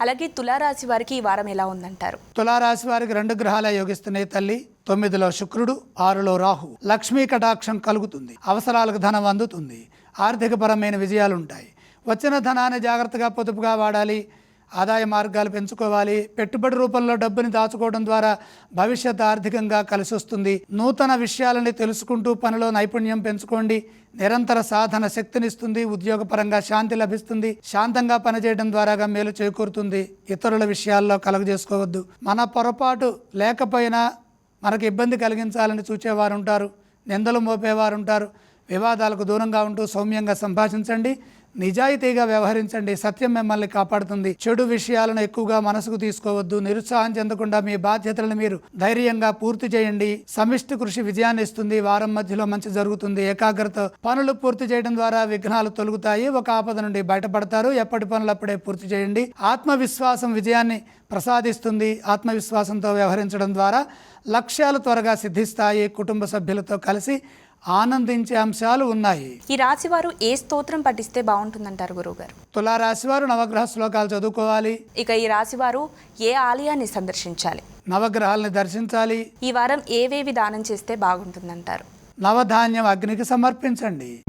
అలాగే తులారాశి వారికి ఈ వారం ఎలా ఉందంటారు? తులారాశి వారికి రెండు గ్రహాలే యోగిస్తున్నాయి తల్లి. తొమ్మిదిలో శుక్రుడు ఆరులో రాహు. లక్ష్మీ కటాక్షం కలుగుతుంది. అవసరాలకు ధనం అందుతుంది. ఆర్థికపరమైన విజయాలు ఉంటాయి వచ్చిన ధనాన్ని జాగ్రత్తగా పొదుపుగా వాడాలి. ఆదాయ మార్గాలు పెంచుకోవాలి. పెట్టుబడి రూపంలో డబ్బుని దాచుకోవడం ద్వారా భవిష్యత్ ఆర్థికంగా కలిసి వస్తుంది. నూతన విషయాలని తెలుసుకుంటూ పనిలో నైపుణ్యం పెంచుకోండి. నిరంతర సాధన శక్తినిస్తుంది. ఉద్యోగపరంగా శాంతి లభిస్తుంది. శాంతంగా పనిచేయడం ద్వారాగా మేలు చేకూరుతుంది. ఇతరుల విషయాల్లో కలుగజేసుకోవద్దు. మన పొరపాటు లేకపోయినా మనకు ఇబ్బంది కలిగించాలని చూచేవారు ఉంటారు నిందలు మోపేవారు ఉంటారు వివాదాలకు దూరంగా ఉంటూ సౌమ్యంగా సంభాషించండి నిజాయితీగా వ్యవహరించండి. సత్యం మిమ్మల్ని కాపాడుతుంది. చెడు విషయాలను ఎక్కువగా మనసుకు తీసుకోవద్దు. నిరుత్సాహం చెందకుండా మీ బాధ్యతలను మీరు ధైర్యంగా పూర్తి చేయండి. సమిష్టి కృషి విజయాన్ని ఇస్తుంది. వారం మధ్యలో మంచి జరుగుతుంది. ఏకాగ్రత పనులు పూర్తి చేయడం ద్వారా విఘ్నాలు తొలుగుతాయి. ఒక ఆపద నుండి బయటపడతారు. ఎప్పటి పనులు అప్పుడే పూర్తి చేయండి. ఆత్మవిశ్వాసం విజయాన్ని ప్రసాదిస్తుంది. ఆత్మవిశ్వాసంతో వ్యవహరించడం ద్వారా లక్ష్యాలు త్వరగా సిద్ధిస్తాయి. కుటుంబ సభ్యులతో కలిసి ఆనందించే అంశాలు ఉన్నాయి. ఈ రాశి వారు ఏ స్తోత్రం పఠిస్తే బాగుంటుందంటారు గురువుగారు? తులారాశి వారు నవగ్రహ శ్లోకాలు చదువుకోవాలి. ఇక ఈ రాశి వారు ఏ ఆలయాన్ని సందర్శించాలి? నవగ్రహాలని దర్శించాలి. ఈ వారం ఏవేవి దానం చేస్తే బాగుంటుందంటారు? నవధాన్యం అగ్నికి సమర్పించండి.